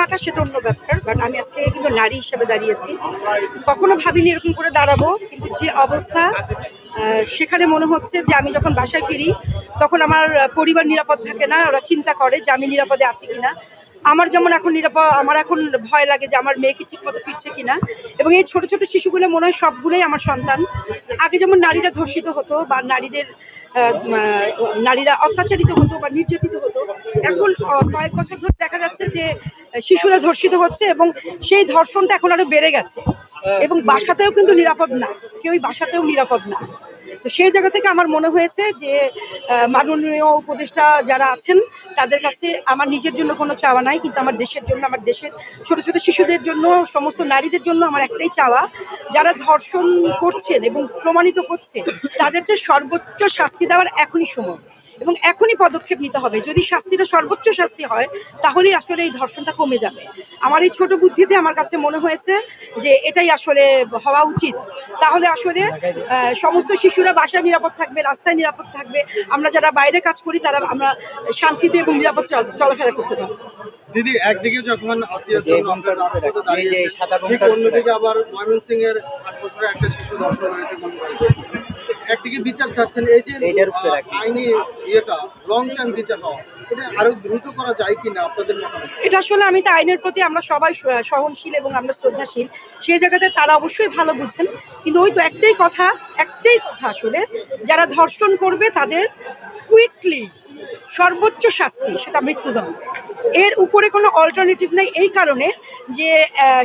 মাথা সেটা অন্য ব্যাপার বাট আমি আজকে কিন্তু নারী হিসেবে দাঁড়িয়েছি। কখনো ভাবিনি এরকম করে দাঁড়াবো, কিন্তু যে অবস্থা সেখানে মনে হচ্ছে যে আমি যখন বাসায় ফিরি, তখন আমার পরিবার নিরাপদ থাকে না, ওরা চিন্তা করে যে আমি নিরাপদে আছি কিনা। আমার যেমন এখন নিরাপদ, আমার এখন ভয় লাগে যে আমার মেয়েকে ঠিক মতো ফিরছে কিনা। এবং এই ছোট ছোট শিশুগুলো মনে হয় সবগুলোই আমার সন্তান। আগে যেমন নারীরা ধর্ষিত হতো বা নারীদের নারীরা অত্যাচারিত হতো বা নির্যাতিত হতো, এখন কয়েক বছর ধরে দেখা যাচ্ছে যে শিশুরা ধর্ষিত হচ্ছে এবং সেই ধর্ষণটা এখন আরও বেড়ে গেছে। এবং বাসাতেও কিন্তু নিরাপদ না। কেউই বাসাতেও নিরাপদ না। তো সেই জায়গা থেকে আমার মনে হয়েছে যে মাননীয় উপদেষ্টা যারা আছেন, তাদের কাছে আমার নিজের জন্য কোনো চাওয়া নাই, কিন্তু আমার দেশের জন্য, আমার দেশের ছোট ছোট শিশুদের জন্য, সমস্ত নারীদের জন্য আমার একটাই চাওয়া, যারা ধর্ষণ করছেন এবং প্রমাণিত করছেন, তাদেরকে সর্বোচ্চ শাস্তি দেওয়ার এখনই সময়। এবং এখনই পদক্ষেপ নিতে হবে। যদি শাস্তিটা সর্বোচ্চ শাস্তি হয় তাহলেই আসলে এই ধর্ষণটা কমে যাবে। আমার এই ছোট বুদ্ধিতে আমার কাছে মনে হয়েছে যে এটাই আসলে হওয়া উচিত। তাহলে আসলে আহ, সমস্ত শিশুরা বাসায় নিরাপদ থাকবে রাস্তায় নিরাপদ থাকবে। আমরা যারা বাইরে কাজ করি তারা আমরা শান্তিতে এবং নিরাপদ চলাফেরা করতে পারব। দিদি একদিকে যখন অন্যদিকে আবার ময়মনসিং এর আট বছরের একটা শিশু ধর্ষণ হয়েছে মনে হয়। একদিকে বিচার চাচ্ছেন এই যে। আইনি ইয়েটা লং টার্ম বিচার হওয়া এটা আরও দ্রুত করা যায় কিনা আপনাদের মতামত? এটা আসলে আমি তো আইনের প্রতি আমরা সবাই সহনশীল এবং আমরা শ্রদ্ধাশীল। সেই জায়গাতে তারা অবশ্যই ভালো বুঝছেন। কিন্তু ওই তো একটাই কথা একটাই কথা আসলে যারা ধর্ষণ করবে তাদের কুইকলি সর্বোচ্চ শাস্তি সেটা মৃত্যুদণ্ড। এর উপরে কোনো অল্টারনেটিভ নেই এই কারণে যে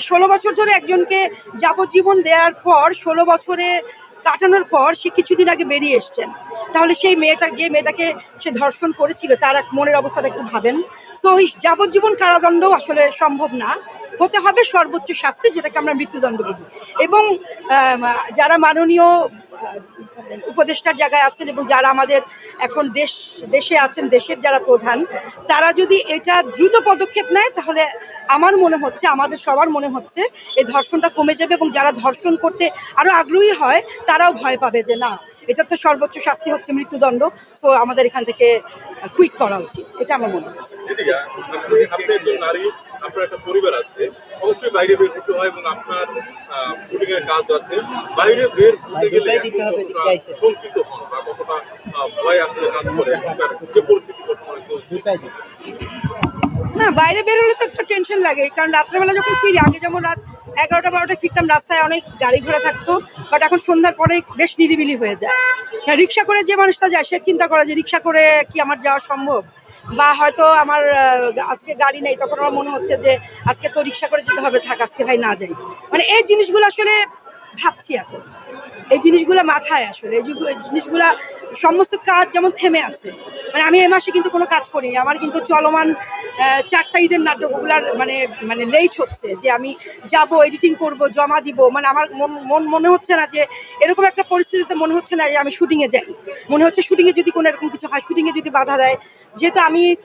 ষোলো বছর ধরে একজনকে যাবজ্জীবন দেওয়ার পর ষোলো বছরে কাটানোর পর সে কিছুদিন আগে বেরিয়ে এসছেন। তাহলে সেই মেয়েটা, যে মেয়েটাকে সে ধর্ষণ করেছিল, তার এক মনের অবস্থাটা একটু ভাবেন। তো ওই যাবজ্জীবন কারাদণ্ড আসলে সম্ভব না। হতে হবে সর্বোচ্চ শাস্তি, যেটাকে আমরা মৃত্যুদণ্ড বলি। এবং যারা মাননীয় উপদেষ্টার জায়গায় আছেন এবং যারা আমাদের এখন দেশ, দেশে আছেন, দেশের যারা প্রধান, তারা যদি এটা দ্রুত পদক্ষেপ নেয়, তাহলে আমার মনে হচ্ছে, আমাদের সবার মনে হচ্ছে, এই ধর্ষণটা কমে যাবে এবং যারা ধর্ষণ করতে আরও আগ্রহী হয়, তারাও ভয় পাবে যে না, এটা তো সর্বোচ্চ শাস্তি হচ্ছে, মৃত্যুদণ্ড, তো আমাদের এখান থেকে কুইক করা উচিত। এটা আমার মনে হয়। পরিবার আছে অবশ্যই বাইরে বের হতে হয় এবং আপনার শুটিং এর কাজ আছে। বাইরে বের হতে গেলে। শঙ্কিত হন বা কতটা ভয় আসলে কাজ করে এখনকার যে পরিস্থিতি বর্তমানে চলছে। না বাইরে বেরোলে তো একটা টেনশন লাগে কারণ রাত্রেবেলা যখন ফিরি আগে যেমন রাত এগারোটা বারোটা ফিরতাম রাস্তায় অনেক গাড়ি ঘোড়া থাকতো বাট এখন সন্ধ্যার পরে বেশ নিরিবিলি হয়ে যায়। হ্যাঁ রিক্সা করে যে মানুষটা যায় সে চিন্তা করে যে রিক্সা করে কি আমার যাওয়া সম্ভব? বা হয়তো আমার আজকে গাড়ি নেই, তখন আমার মনে হচ্ছে যে আজকে তো রিক্সা করে যেতে হবে, থাক, আজকে ভাই না যাই। মানে এই জিনিসগুলো আসলে ভাবছি এখন। এই জিনিসগুলো মাথায় আসলে, এই জিনিসগুলা সমস্ত কাজ যেমন থেমে আছে। মানে আমি এ মাসে কিন্তু কোনো কাজ করিনি। আমার কিন্তু চলমান চারটা ঈদের নাটক ওগুলার মানে মানে লেট হচ্ছে যে আমি যাব এডিটিং করব, জমা দিব। মানে আমার মন মন হচ্ছে না যে এরকম একটা পরিস্থিতিতে মনে হচ্ছে না যে আমি শুটিংয়ে যাই। মনে হচ্ছে শুটিংয়ে যদি কোনো এরকম কিছু হয় শুটিংয়ে যদি বাধা দেয়, যেহেতু আমি